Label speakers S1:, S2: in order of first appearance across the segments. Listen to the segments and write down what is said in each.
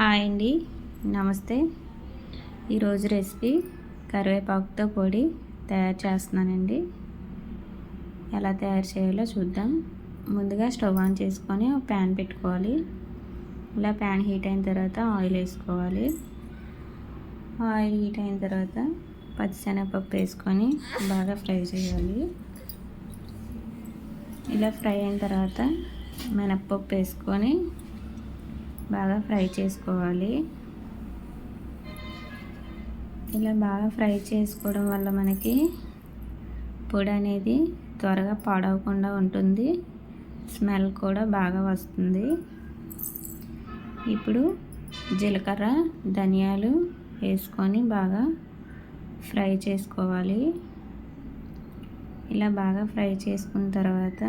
S1: Hi అండి. నమస్తే. ఈరోజు రెసిపీ కరివేపాకుతో పొడి తయారు చేస్తున్నానండి. ఎలా తయారు చేయాలో చూద్దాం. ముందుగా స్టవ్ ఆన్ చేసుకొని ప్యాన్ పెట్టుకోవాలి. ఇలా ప్యాన్ హీట్ అయిన తర్వాత ఆయిల్ వేసుకోవాలి. ఆయిల్ హీట్ అయిన తర్వాత పచ్చిశనగపప్పు వేసుకొని బాగా ఫ్రై చేయాలి. ఇలా ఫ్రై అయిన తర్వాత మినప్పప్పు వేసుకొని బాగా ఫ్రై చేసుకోవాలి. ఇలా బాగా ఫ్రై చేసుకోవడం వల్ల మనకి పొడి అనేది త్వరగా పాడవకుండా ఉంటుంది. స్మెల్ కూడా బాగా వస్తుంది. ఇప్పుడు జీలకర్ర ధనియాలు వేసుకొని బాగా ఫ్రై చేసుకోవాలి. ఇలా బాగా ఫ్రై చేసుకున్న తర్వాత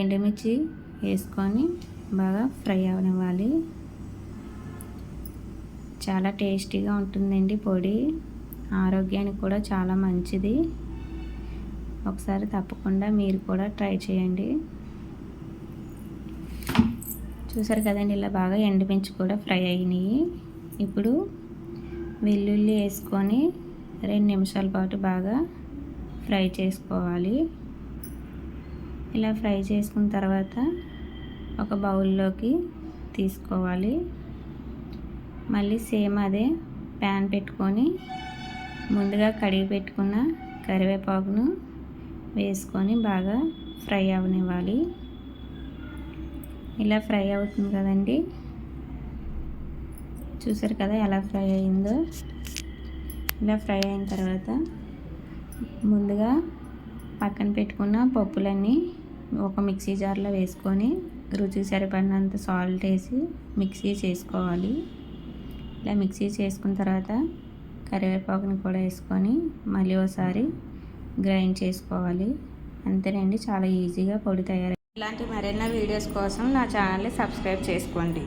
S1: ఎండుమిర్చి వేసుకొని బాగా ఫ్రై అవనివ్వాలి. చాలా టేస్టీగా ఉంటుందండి పొడి. ఆరోగ్యానికి కూడా చాలా మంచిది. ఒకసారి తప్పకుండా మీరు కూడా ట్రై చేయండి. చూసారు కదండి ఇలా బాగా ఎండుమిర్చి కూడా ఫ్రై అయినాయి. ఇప్పుడు వెల్లుల్లి వేసుకొని రెండు నిమిషాల పాటు బాగా ఫ్రై చేసుకోవాలి. ఇలా ఫ్రై చేసుకున్న తర్వాత ఒక బౌల్లోకి తీసుకోవాలి. మళ్ళీ సేమ్ అదే ప్యాన్ పెట్టుకొని ముందుగా కడిగి పెట్టుకున్న కరివేపాకును వేసుకొని బాగా ఫ్రై అవనివ్వాలి. ఇలా ఫ్రై అవుతుంది కదండి. చూసారు కదా ఎలా ఫ్రై అయిందో. ఇలా ఫ్రై అయిన తర్వాత ముందుగా పక్కన పెట్టుకున్న పప్పులన్నీ ఒక మిక్సీ జార్లో వేసుకొని రుచికి సరిపడినంత సాల్ట్ వేసి మిక్సీ చేసుకోవాలి. ఇలా మిక్సీ చేసుకున్న తర్వాత కరివేపాకుని కూడా వేసుకొని మళ్ళీ ఒకసారి గ్రైండ్ చేసుకోవాలి. అంతేనండి చాలా ఈజీగా పొడి తయారు ఇలాంటి మరెన్నో వీడియోస్ కోసం నా ఛానల్ని సబ్స్క్రైబ్ చేసుకోండి.